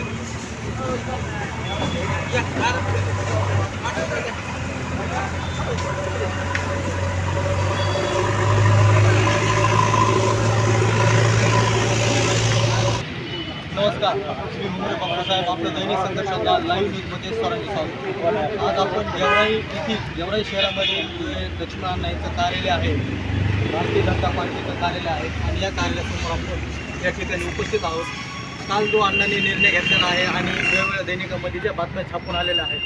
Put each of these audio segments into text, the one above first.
नमस्कार. मी मुंबई बाबासाहेब आपलं दैनिक संघर्षाचा लाईव्ह न्यूजमध्ये स्वागत स्वागत आज आपण गेवराई येथील गेवराई शहरामध्ये लक्ष्मण अण्णा यांचं कार्यालय आहे. भारतीय जनता पार्टीचं कार्यालय आहे. आणि या कार्यालयासमोर आपण या ठिकाणी उपस्थित आहोत. काल जो अण्णांनी निर्णय घेतलेला आहे आणि वेगवेगळ्या दैनिकामध्ये ज्या बातम्या छापून आलेल्या आहेत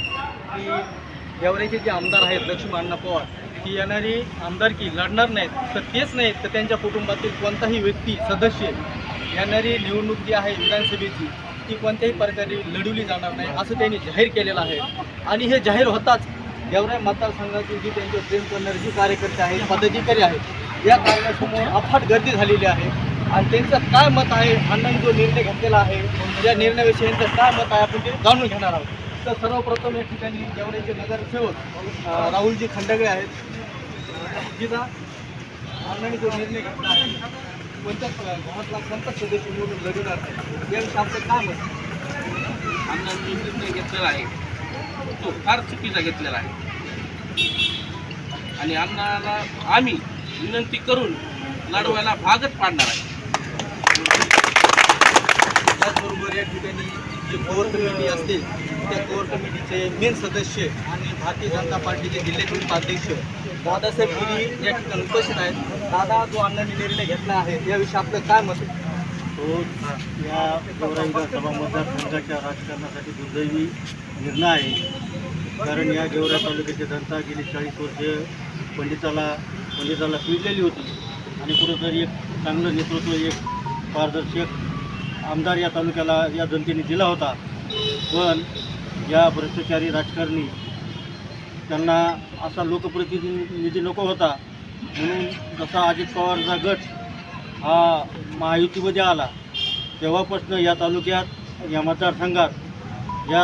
की येवऱ्याचे जे आमदार आहेत लक्ष्मी अण्णा पवार की येणारी आमदारकी लढणार नाहीत तर तेच नाहीत तर त्यांच्या कुटुंबातील कोणताही व्यक्ती सदस्य येणारी निवडणूक जी आहे विधानसभेची ती कोणत्याही प्रकारे लढवली जाणार नाही असं त्यांनी जाहीर केलेलं आहे. आणि हे जाहीर होताच गेवराई मतदारसंघातील जी त्यांचे प्रेम करणारे जी कार्यकर्ते आहेत पदाधिकारी आहेत या कार्यासमोर अफाट गर्दी झालेली आहे. आणि त्यांचं काय मत आहे? अण्णांनी जो निर्णय घेतलेला आहे या निर्णयाविषयी यांचं काय मत आहे? आपण ते जाणून घेणार आहोत. तर सर्वप्रथम या ठिकाणी जेवढ्याचे नगरसेवक राहुलजी खंडगळे आहेत. जिथं अण्णांनी जो निर्णय घेतला आहे कोणत्या घरातला कोणता सदस्य निवडून लढवणार नाही याविषयी आपलं काय मत आहे? अण्णांनी निर्णय घेतलेला आहे तो फार चुकीचा घेतलेला आहे. आणि अण्णाला आम्ही विनंती करून लढवायला भागच पाडणार आहे. त्याचबरोबर या ठिकाणी जे कोर कमिटी असते त्या कोर कमिटीचे मेन सदस्य आणि भारतीय जनता पार्टीचे जिल्ह्यातील उपाध्यक्ष दादासाहेब गिरी या ठिकाणी उपस्थित आहेत. दादा जो अण्णांनी निर्णय घेतला आहे याविषयी आपलं काय मत तो या गेवराई विधानसभा मतदारसंघाच्या राजकारणासाठी दुर्दैवी निर्णय आहे. कारण या गेवराई तालुक्याची जनता गेली चाळीस वर्ष पंडिताला पंडिताला पिळलेली होती. आणि कुठंतरी एक चांगलं नेतृत्व एक पारदर्शक आमदार या तालुक्याला या जनतेने दिला होता. पण या भ्रष्टाचारी राजकारणी त्यांना असा लोकप्रतिनिधी नको होता. म्हणून जसा अजित पवारचा गट हा महायुतीमध्ये आला तेव्हापासून या तालुक्यात या मतदारसंघात या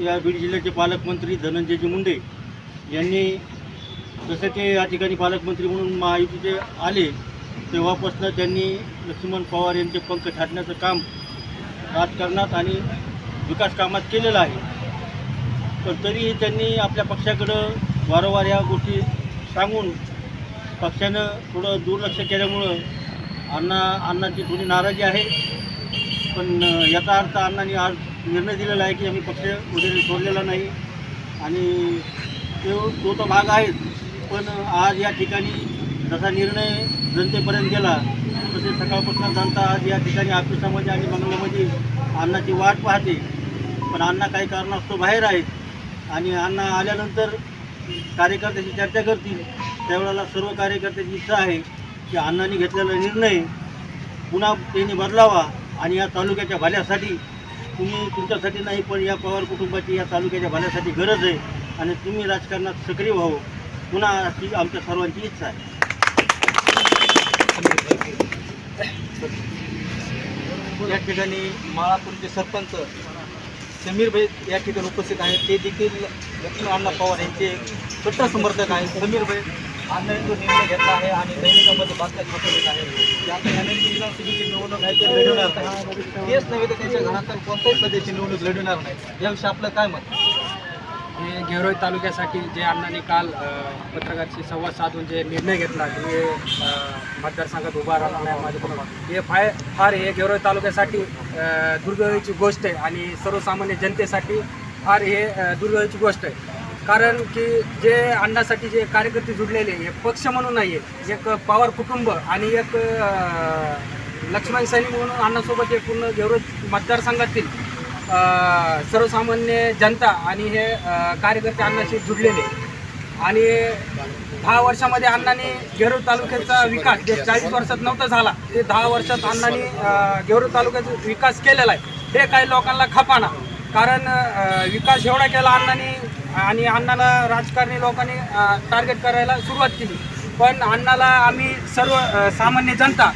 या बीड जिल्ह्याचे पालकमंत्री धनंजयजी मुंडे यांनी जसे ते या ठिकाणी पालकमंत्री म्हणून महायुतीचे आले तेव्हापासून त्यांनी लक्ष्मण पवार यांचे पंख छाटण्याचं काम राजकारणात आणि विकास कामात केलेलं आहे. पण तरीही त्यांनी आपल्या पक्षाकडं वारंवार या गोष्टी सांगून पक्षानं थोडं दुर्लक्ष केल्यामुळं अण्णा अण्णाची थोडी नाराजी आहे. पण याचा अर्थ अण्णांनी आज निर्णय दिलेला आहे की आम्ही पक्ष वगैरे सोडलेला नाही. आणि तो तो तर भाग आहेच. पण आज या ठिकाणी जसा निर्णय जनतेपर्यंत गेला तसे सकाळपासून जनता आज या ठिकाणी ऑफिसामध्ये आणि बंगल्यामध्ये अण्णाची वाट पाहते. पण अण्णा काही कारणास्तव बाहेर आहेत आणि अण्णा आल्यानंतर कार्यकर्त्याशी चर्चा करतील. त्यावेळेला सर्व कार्यकर्त्याची इच्छा आहे की अण्णांनी घेतलेला निर्णय पुन्हा त्यांनी बदलावा आणि या तालुक्याच्या भल्यासाठी तुम्ही तुमच्यासाठी नाही पण या पवार कुटुंबाची या तालुक्याच्या भल्यासाठी गरज आहे आणि तुम्ही राजकारणात सक्रिय व्हावं. पुन्हा ती आमच्या सर्वांची इच्छा आहे. या ठिकाणी माळापूरचे सरपंच समीर भाई या ठिकाणी उपस्थित आहेत. ते देखील लक्ष्मी अण्णा पवार यांचे कट्टा समर्थक आहेत. समीर भाई अण्णा जो निर्णय घेतला आहे आणि दैनिकामध्ये बातम्या छापवलेल्या आहेत. आता येणारी विधानसभेची निवडणूक आहे ते लढवणार नाही. तेच नव्हे तर त्यांच्या घरात कोणत्याही पद्धतीची निवडणूक लढवणार नाही. याविषयी आपलं काय मत? हे गेवरोई तालुक्यासाठी जे अण्णांनी काल पत्रकारांशी पत्रकाराशी संवाद साधून जे निर्णय घेतला की हे मतदारसंघात उभा राहणार नाही माझ्याकडून हे फाय फार हे गेवरोई तालुक्यासाठी अ, दुर्दैवीची गोष्ट आहे आणि सर्वसामान्य जनतेसाठी फार हे अ, दुर्दैवीची गोष्ट आहे. कारण की जे अण्णासाठी जे कार्यकर्ते जुडलेले हे पक्ष म्हणून नाही आहे एक पवार कुटुंब आणि एक लक्ष्मण सैनिक म्हणून अण्णासोबत हे पूर्ण गेवरोई मतदारसंघातील सर्वसामान्य जनता आणि हे कार्यकर्ते अण्णाशी जुडलेले. आणि दहा वर्षामध्ये अण्णांनी गेरूर तालुक्याचा विकास जे चाळीस वर्षात नव्हता झाला ते दहा वर्षात अण्णांनी गेरूर तालुक्याचा विकास केलेला आहे. हे काही लोकांना खपाना. कारण विकास एवढा केला अण्णांनी आणि अण्णाला राजकारणी लोकांनी टार्गेट करायला सुरुवात केली. पण अण्णाला आम्ही सर्व सामान्य जनता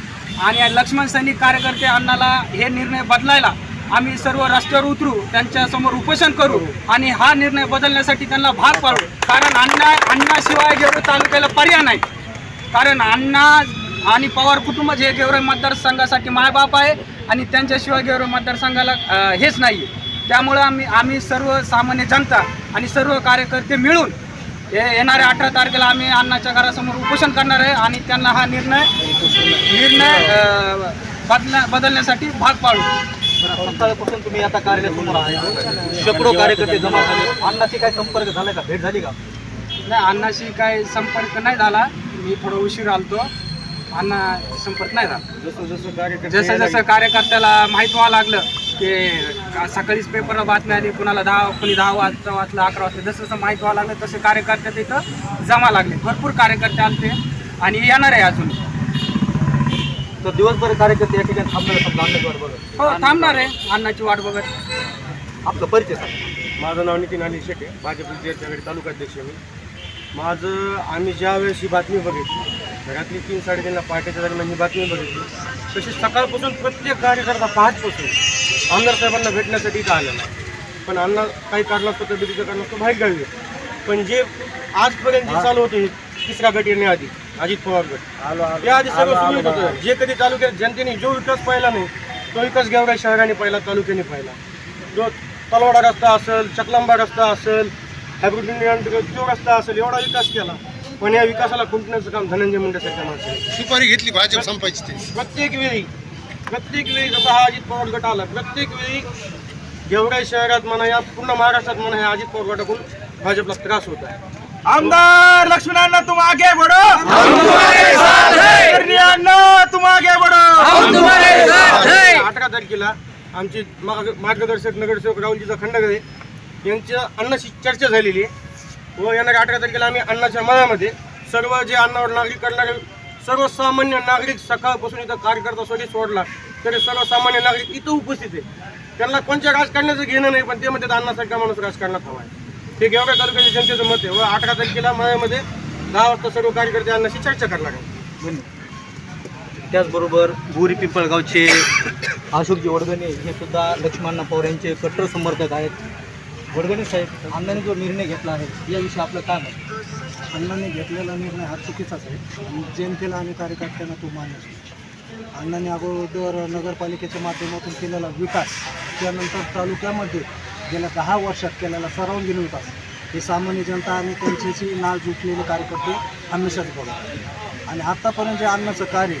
आणि लक्ष्मण सैनिक कार्यकर्ते अण्णाला हे निर्णय बदलायला आम्ही सर्व रस्त्यावर उतरू त्यांच्यासमोर उपोषण करू आणि हा निर्णय बदलण्यासाठी त्यांना भाग पाडू. कारण अण्णा अण्णाशिवाय गेवरे तालुक्याला पर्याय नाही. कारण अण्णा आणि पवार कुटुंब हे गेवरे मतदारसंघासाठी मायबाप आहे आणि त्यांच्याशिवाय गेवरे मतदारसंघाला हेच नाही त्यामुळं आम्ही आम्ही सर्व सामान्य जनता आणि सर्व कार्यकर्ते मिळून हे येणाऱ्या अठरा तारखेला आम्ही अण्णाच्या घरासमोर उपोषण करणार आहे आणि त्यांना हा निर्णय निर्णय बदल बदलण्यासाठी भाग पाडू. सकाळपासून तुम्ही आता कार्यालयासमोर आहे शेकडो कार्यकर्ते जमा झाले. अण्णाशी काय संपर्क झाला का? भेट झाली का? नाही अण्णाशी काय संपर्क नाही झाला. मी थोडं उशीर आलतो. अण्णा संपर्क नाही झाला. जसं जसं कार्यकर्ते जसं जसं कार्यकर्त्याला माहीत व्हावं लागलं की का- सकाळीच पेपरला बातमी आली कुणाला दहा कुणी दहा वाजता वाचलं अकरा वाजता जसं जसं माहीत व्हावं लागलं तसे कार्यकर्ते तिथं जमा लागले. भरपूर कार्यकर्ते आलते आणि येणार आहे अजून. तर दिवसभर कार्यकर्ते या ठिकाणी थांबणार समजा अण्णाची वाट बघत. हो थांबणार आहे अण्णाची वाट बघत. आपलं परिचय सांगा. माझं नाव नितीन अनिल शेटे भाजप विद्यार्थ्याकडे तालुकाध्यक्ष आहे मी. माझं आम्ही ज्या वेळेस ही बातमी बघितली रात्री तीन साडेतीनला पहाटेच्या दरम्यान ही बातमी बघितली तशी सकाळपासून प्रत्येक कार्यकर्ता पहाटपासून आमदार साहेबांना भेटण्यासाठी इथं आलेला आहे. पण अण्णा काही कारणास्तव तब्येतीच्या कारणास्तव बाहेर गावी आहे. पण जे आजपर्यंत जे चालू होते तिसरा गट येण्याआधी अजित पवार गट. या आधी सर्व सुरू होतं. जे कधी तालुक्यात जनतेने जो विकास पाहिला नाही तो विकास गेवराई शहराने पाहिला तालुक्याने पाहिला. जो तलवाडा रस्ता असेल चकलांबा रस्ता असेल हायब्रिड जो रस्ता असेल एवढा विकास केला. पण या विकासाला खुंटण्याचं काम धनंजय मुंडेसारख्या माणसाने सुपारी घेतली भाजप संपायची ते प्रत्येक वेळी प्रत्येक वेळी जसा हा अजित पवार गट आला प्रत्येक वेळी गेवराई शहरात म्हणा या पूर्ण महाराष्ट्रात म्हणा या अजित पवार गटाकडून भाजपला त्रास होत आहे. आमदार लक्ष्मणांना तुम आगे बढ़ो। अण्णा तुम आगे बढ़ो। अठरा तारखेला आमचे मार्ग- मार्गदर्शक नगरसेवक राहुलजीचा खंडगरे यांच्या अण्णाशी चर्चा झालेली आहे. व येणाऱ्या अठरा तारखेला आम्ही अण्णाच्या मळ्यामध्ये सर्व जे अण्णावर नागरिक करणारे सर्वसामान्य नागरिक सकाळपासून इथं कार्यकर्ता सोडी सोडला तरी सर्वसामान्य नागरिक इथं उपस्थित आहे. त्यांना कोणत्या राजकारणाचं घेणं नाही पण ते म्हणतात अण्णासारखा माणूस राजकारणात हवा आहे. हे गेवरा तालुक्याच्या जनतेचं मत आहे. व अठरा तारखेला मळ्यामध्ये दहा वाजता सर्व कार्यकर्ते अण्णाशी चर्चा करणार आहे त्याचबरोबर बोरी पिंपळगावचे अशोकजी वडगणे हे सुद्धा लक्ष्मण पवार यांचे कट्टर समर्थक आहेत. वडगणे साहेब अण्णाने जो निर्णय घेतला आहे याविषयी आपलं काय मत? अण्णांनी घेतलेला निर्णय हा चुकीचाच आहे. आणि जनतेला आणि कार्यकर्त्यांना तो मान्य अण्णांनी अगोदर नगरपालिकेच्या माध्यमातून केलेला विकास त्यानंतर तालुक्यामध्ये गेल्या दहा वर्षात केलेला सर्वांगीण विकास हे सामान्य जनता आणि त्यांच्याशी नाळ जुटलेले कार्यकर्ते हमेशाच बघतात आणि आत्तापर्यंत जे आणण्याचं कार्य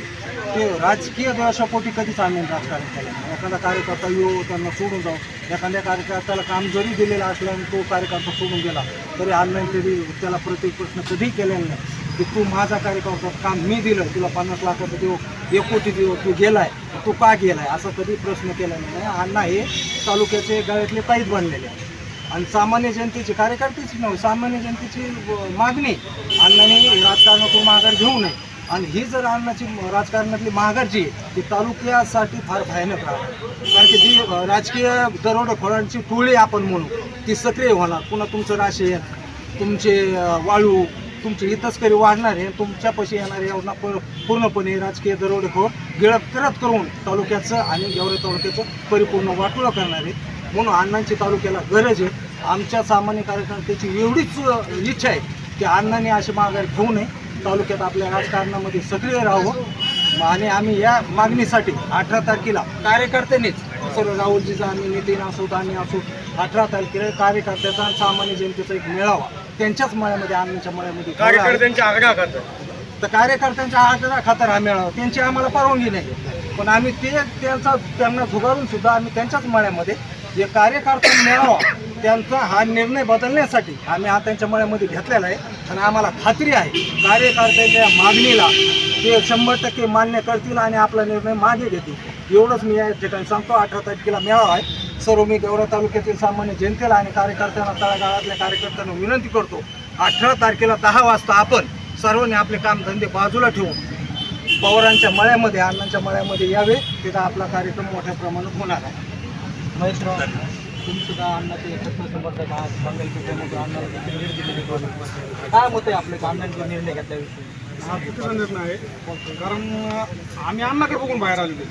ते राजकीय द्वेषापोटी कधीच अण्णांनी राजकारण केलं एखादा कार्यकर्ता येऊ त्यांना सोडून जाऊ. एखाद्या कार्यकर्त्याला काम जरी दिलेलं असलं आणि तो कार्यकर्ता सोडून गेला तरी अण्णांनी कधी त्याला प्रत्येक प्रश्न कधी केलेला नाही. की तू माझा कार्यकर्ता काम मी दिलं तुला पन्नास लाखाचं देऊ एक कोटी देऊ तू गेलाय तू का गेलाय? असा कधी प्रश्न केला नाही. अण्णा हे तालुक्याचे गळ्यातले काहीच बनलेले आहे आणि सामान्य जनतेची कार्यकर्तेची नव्हे सामान्य जनतेची मागणी. अण्णाने राजकारणातून माघार घेऊ नये. आणि ही जर अण्णाची राजकारणातली माघार जी ती तालुक्यासाठी फार भयानक राहणार. कारण की जी राजकीय दरोडेखोरांची टोळी आपण म्हणू ती सक्रिय होणार. पुन्हा तुमचं राशन तुमचे वाळू तुमची ही तस्करी वाढणार आहे तुमच्यापाशी येणारे योजना पूर्णपणे राजकीय दरोडेखोर हो, गिळप करत करून तालुक्याचं आणि गेवरे तालुक्याचं परिपूर्ण वाटोळं करणार आहे. म्हणून अण्णांची तालुक्याला गरज आहे. आमच्या सामान्य कार्यकर्त्याची एवढीच इच्छा आहे की अण्णांनी अशी माघार घेऊ नये. तालुक्यात आपल्या राजकारणामध्ये सक्रिय राहावं. आणि आम्ही या मागणीसाठी अठरा तारखेला कार्यकर्त्यांनीच सर्व राहुलजीचा आम्ही नितीन असोत आणि असोत अठरा तारखेला कार्यकर्त्याचा आणि सामान्य जनतेचा एक मेळावा त्यांच्याच मळ्यामध्ये अण्णांच्या मळ्यामध्ये. कार्यकर्त्यांच्या आग्रह करतात तर कार्यकर्त्यांच्या आग्रह खातर हा मेळावा त्यांची आम्हाला परवानगी नाही. पण आम्ही ते त्यांचा त्यांना झुगारून सुद्धा आम्ही त्यांच्याच मळ्यामध्ये जे कार्यकर्ता मेळावा त्यांचा हा निर्णय बदलण्यासाठी आम्ही हा त्यांच्या मळ्यामध्ये घेतलेला आहे. आणि आम्हाला खात्री आहे कार्यकर्त्यांच्या मागणीला ते शंभर टक्के मान्य करतील आणि आपला निर्णय मागे घेतील. एवढंच मी या ठिकाणी सांगतो अठरा तारखेला मेळावा आहे. सर्व मी देवरा तालुक्यातील सामान्य जनतेला आणि कार्यकर्त्यांना तळागाळातल्या कार्यकर्त्यांना विनंती करतो अठरा तारखेला दहा वाजता आपण सर्वांनी आपले कामधंदे बाजूला ठेवून पवारांच्या मळ्यामध्ये अण्णांच्या मळ्यामध्ये यावे. तिथं आपला कार्यक्रम मोठ्या प्रमाणात होणार आहे. महेशराव तुम्ही अण्णाचे कट्टर समर्थक अण्णाला काय मत आहे आपलं निर्णय घेतल्याविषयी? हा चुकीचा निर्णय आहे कारण आम्ही आम्ही अण्णाकडे बघून बाहेर आलेलो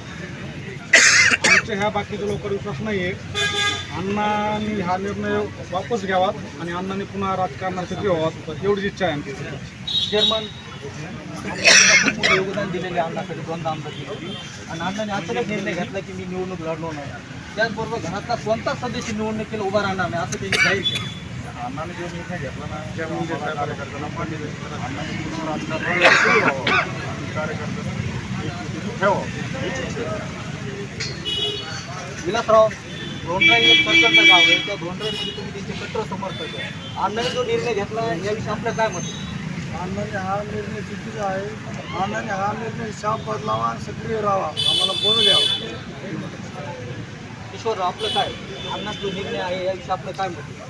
आमच्या ह्या बाकीच्या लोकांवर विश्वास नाही आहे अण्णांनी हा निर्णय वापस घ्यावा आणि अण्णांनी पुन्हा राजकारणात सक्रिय व्हावा एवढीच इच्छा आहे आमची. चेअरमन योगदान दिलेले अण्णाकडे दोनदा आमदार केली आणि अण्णाने अचानक निर्णय घेतला की मी निवडणूक लढलो नाही. त्याचबरोबर घरातला कोणताच सदस्य निवडणुकीला उभा राहणार नाही असं त्यांनी जाहीर केलं. अण्णाने जो निर्णय घेतला ना त्यामुळे कार्यकर्त्यांना मान्य नाही. अण्णाने पूर्ण राजकारण कार्यकर्त्यांना ठेवावं विलासराव धोंडराई एक सरकारचं गाव आहे. त्या धोंडराईमध्ये तुम्ही त्यांचे कट्टर समर्थक आहे. अण्णाने जो निर्णय घेतला याविषयी आपलं काय मत आहे? अण्णाने हा निर्णय चुकीचा आहे. अण्णाने हा निर्णय शाप बदलावा आणि सक्रिय राहावा. आम्हाला बोलू द्यावं. किशोरराव आपलं काय? अण्णा जो निर्णय आहे याविषयी आपलं काय मत आहे?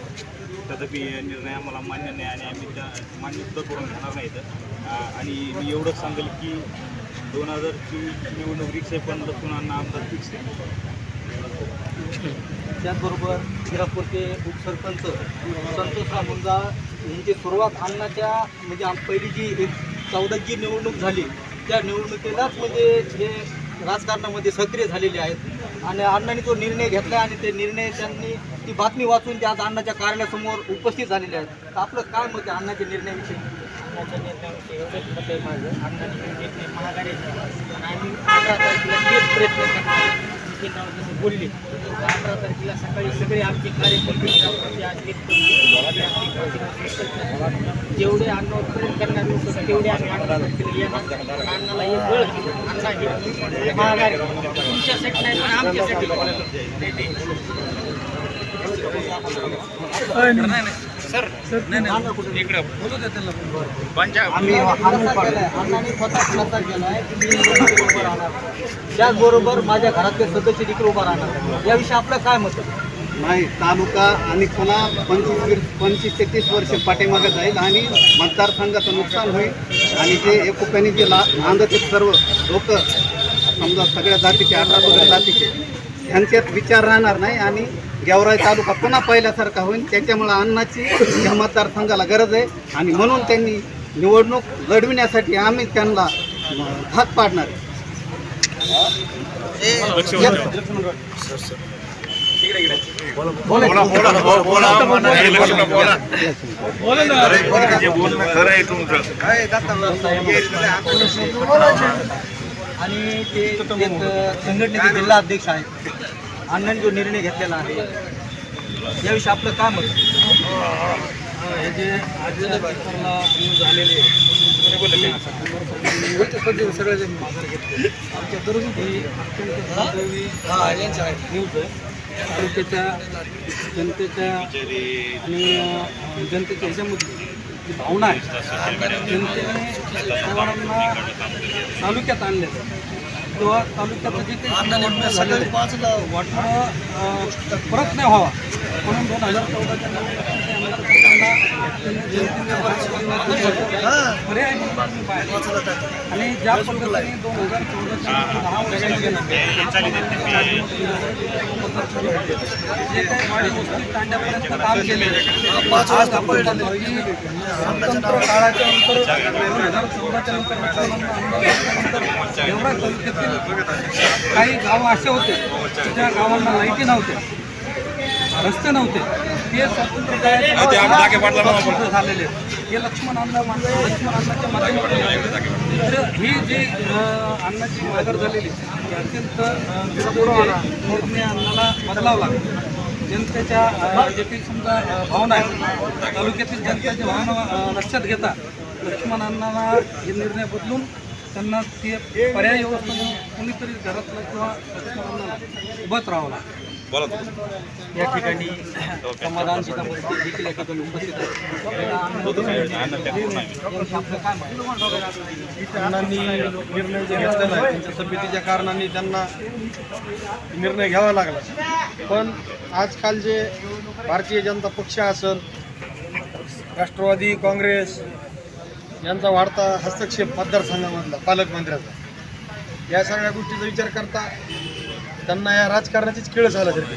तथापि हे निर्णय आम्हाला मान्य नाही आणि आम्ही त्या मान्य सुद्धा करून घेणार नाहीत अं, आणि मी एवढंच सांगेल की दोन हजार चोवीस निवडणूक रिक्षा पण लक्ष्मणांना आमदार फिक्स आहे. त्याचबरोबर शिरापूरचे उपसरपंच संतोष रामुंजा यांची सुरुवात अन्नाच्या म्हणजे आम- पहिली जी एक चौदाची निवडणूक झाली त्या निवडणुकीलाच म्हणजे हे राजकारणामध्ये सक्रिय झालेले आहेत. आणि अण्णांनी जो निर्णय घेतला आणि ते निर्णय त्यांनी ती बातमी वाचून ते आज अण्णाच्या कार्यालयासमोर उपस्थित झालेले आहेत. तर आपलं काय मत आहे अण्णाच्या निर्णयाविषयी? अण्णाच्या निर्णयाविषयी एवढंच मत आहे माझं. अण्णाने निर्णय आणि प्रयत्न करणार नितीनराव जसं बोलले अठरा तारखेला सकाळी सगळे आमचे कार्यकर्ते जेवढे अण्णावर प्रेम करणारे लोक तेवढे आम्ही अठरा तारखेला येणार अन्नाला अण्णाला एक बळ घेऊ आहे. हे तुमच्यासाठी नाही पण आमच्यासाठी राहणार. त्याचबरोबर माझ्या घरातले सदस्य देखील उभा राहणार. याविषयी आपलं काय मत नाही तालुका आणि पुन्हा पंचवीस वीर- पंचवीस ते तीस वर्ष पाठीमागे जाईल आणि मतदारसंघाचं नुकसान होईल. आणि जे एकोप्याने जे ला नांदते सर्व लोक समजा सगळ्या जातीचे अठरा सगळ्या जातीचे यांच्यात विचार राहणार नाही आणि गेवराई तालुका पुन्हा पहिल्यासारखा होईल त्याच्यामुळं अन्नाची या मतदारसंघाला गरज आहे. आणि म्हणून त्यांनी निवडणूक लढविण्यासाठी आम्ही त्यांना भाग पाडणार आहे. आणि ते संघटनेचे जिल्हा अध्यक्ष आहेत. अण्णांनी जो निर्णय घेतलेला आहे याविषयी आपलं आहे? हे जे आज पेपरला न्यूज आलेले सगळे जे माघार घेतले. आमच्या दररोज ही अत्यंत दुर्दैवी न्यूज आहे. तालुक्याच्या जनतेच्या आणि जनतेच्या ह्याच्यामध्ये जी भावना आहे जनतेने पवारांना तालुक्यात आणले किंवा तालुक्याचं जे काही आहे, वाटणं परत नाही व्हावा म्हणून दोन हजार चौदाच्या. आणि ज्या पद्धतीने दोन हजार चौदाच्या दहा वर्षांच्या जे काही तांड्यापर्यंत काम केले आज आपण स्वतंत्र काळाच्या नंतर दोन हजार चौदाच्या नंतर एवढ्या तालुक्यातील काही गावं असे होते ज्या गावांना लाईटी नव्हत्या रस्ते नव्हते ते स्वतंत्र झालेले. हे लक्ष्मण अण्णा लक्ष्मण अण्णाच्या माध्यमातून तर ही जी अं, अण्णाची माघार झालेली ही अत्यंत निर्णय अण्णाला बदलावा लागतो जनतेच्या अं, जे काही समजा भावना आहेत तालुक्यातील जनतेच्या भावना लक्षात घेता लक्ष्मण अण्णाला हे निर्णय बदलून त्यांना ते पर्याय व्यवस्था म्हणून कोणीतरी घरातलं किंवा लक्ष्मण अण्णाला उभंच राहावं लागतं या ठिकाणी समाधान सीतापुरते देखील या ठिकाणी उपस्थित आहे? अण्णांनी निर्णय जे घेतलेला आहे त्यांच्या तब्येतीच्या कारणाने त्यांना निर्णय घ्यावा लागला. पण आजकाल जे भारतीय जनता पक्ष असेल राष्ट्रवादी काँग्रेस यांचा वाढता हस्तक्षेप मतदारसंघामधला पालकमंत्र्याचा. या सगळ्या गोष्टीचा विचार करता त्यांना या राजकारणाचीच खेळ झाल्यासारखी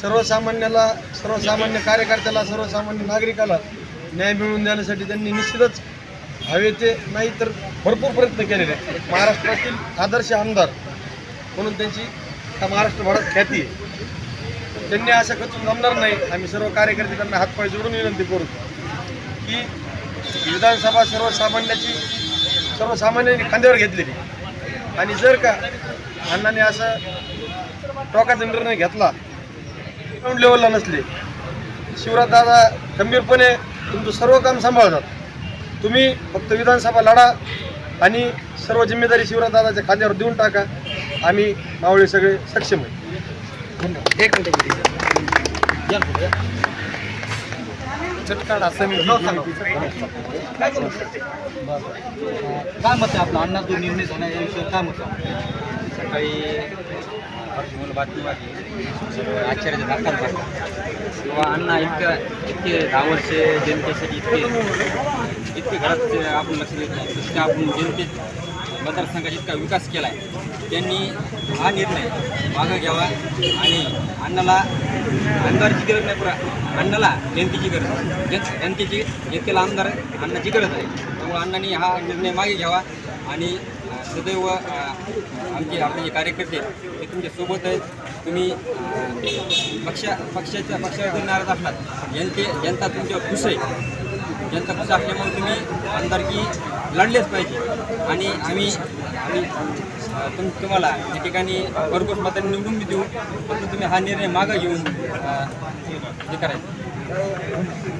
सर्वसामान्याला सर्वसामान्य कार्यकर्त्याला सर्वसामान्य नागरिकाला न्याय मिळवून देण्यासाठी त्यांनी निश्चितच हवे ते नाही तर भरपूर प्रयत्न केलेले आहेत. महाराष्ट्रातील आदर्श आमदार म्हणून त्यांची त्या महाराष्ट्रभरात ख्याती आहे. त्यांनी असं खचून जमणार नाही. आम्ही सर्व कार्यकर्ते त्यांना हातपाय जोडून विनंती करू की विधानसभा सर्वसामान्याची सर्वसामान्यांनी खांद्यावर घेतलेली. आणि जर का अण्णाने असं टोकाचा निर्णय घेतला. ग्राउंड लेवलला नसले. शिवराजदादा गंभीरपणे तुमचं सर्व काम सांभाळतात. तुम्ही फक्त विधानसभा लढा आणि सर्व जिम्मेदारी शिवराजदादाच्या खांद्यावर देऊन टाका. आम्ही मावळे सगळे सक्षम आहे. एक मिनिट काय मत आहे आपलं. अण्णा जो निर्णय झाला याविषयी काय मत आहे सकाळी मला बातमी वाटली आश्चर्याचा दाखल झाला किंवा अण्णा इतकं इतके दहा वर्षे जनतेसाठी इतके इतके घरात आपण लक्ष देत नाही. इतका आपण जनतेत मतदारसंघाचा इतका विकास केला आहे त्यांनी हा निर्णय मागं घ्यावा आणि अण्णाला आमदारची गरज नाही पुरा. अण्णाला जनतेची गरज आहे. जन जनतेची जनतेला आमदार अण्णाची गरज आहे. त्यामुळे अण्णांनी हा निर्णय मागे घ्यावा आणि सदैव आमचे आपले जे कार्यकर्ते ते तुमच्यासोबत आहेत. तुम्ही पक्षा पक्ष पक्षाच्या पक्षाकडे नाराज असलात जनते जनता तुमच्यावर खुश आहे. जनता खुश असल्यामुळे तुम्ही आमदारकी लढलेच पाहिजे. आणि आम्ही आम्ही तुम तुम्हाला या ठिकाणी भरघोस मतांनी निवडून देऊ. फक्त तुम्ही हा निर्णय मागं घेऊन हे करायचं.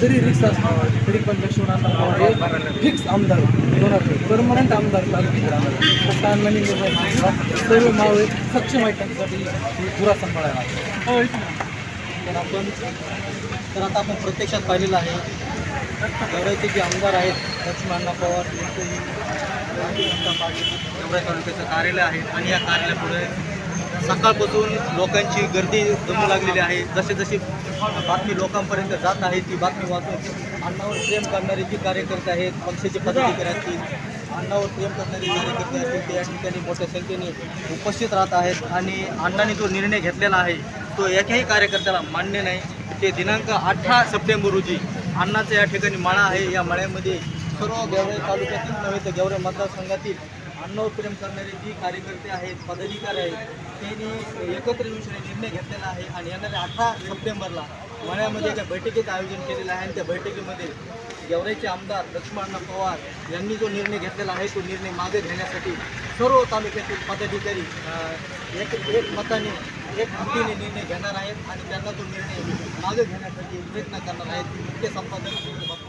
जरी रिक्स असणार तरी पण लक्ष्मणांना पवार फिक्स आमदार होणार परमनंट आमदार तालुक्याचे सर्व मावळे सक्षम आहे त्यांच्यासाठी. पुरा सांभाळायला तर आपण तर आता आपण प्रत्यक्षात पाहिलेलं आहे. गेवराईचे जे आमदार आहेत लक्ष्मणअण्णा पवार यांचंही भारतीय जनता पार्टी गेवराई तालुक्याचं कार्यालय आहे. आणि या कार्यालयापुढे सकाळपासून लोकांची गर्दी जमू लागलेली आहे. जसे जशी बातमी लोकांपर्यंत जात आहे ती बातमी वाचून अण्णावर प्रेम करणारे जे कार्यकर्ते आहेत पक्षाचे पदाधिकारी असतील अण्णावर प्रेम करणारे कार्यकर्ते असतील ते या ठिकाणी मोठ्या संख्येने उपस्थित राहत आहेत आणि अण्णांनी जो निर्णय घेतलेला आहे तो एकाही कार्यकर्त्याला मान्य नाही. ते दिनांक अठरा सप्टेंबर रोजी अण्णाचं या ठिकाणी माळा आहे. या माळ्यामध्ये सर्व गौरव तालुक्यातील नव्हे तर गेवराई मतदारसंघातील अन्नावर प्रेम करणारे जी कार्यकर्ते आहेत पदाधिकारी आहेत त्यांनी एकत्र येऊन निर्णय घेतलेला आहे आणि येणाऱ्या अठरा सप्टेंबरला मण्यामध्ये एका बैठकीचं आयोजन केलेलं आहे आणि त्या बैठकीमध्ये गेवराईचे आमदार लक्ष्मणराव पवार यांनी जो निर्णय घेतलेला आहे तो निर्णय मागे घेण्यासाठी सर्व तालुक्यातील पदाधिकारी एक एक मताने एक कृतीने निर्णय घेणार आहेत आणि त्यांना तो निर्णय मागे घेण्यासाठी प्रयत्न करणार आहेत. मुख्य संपादक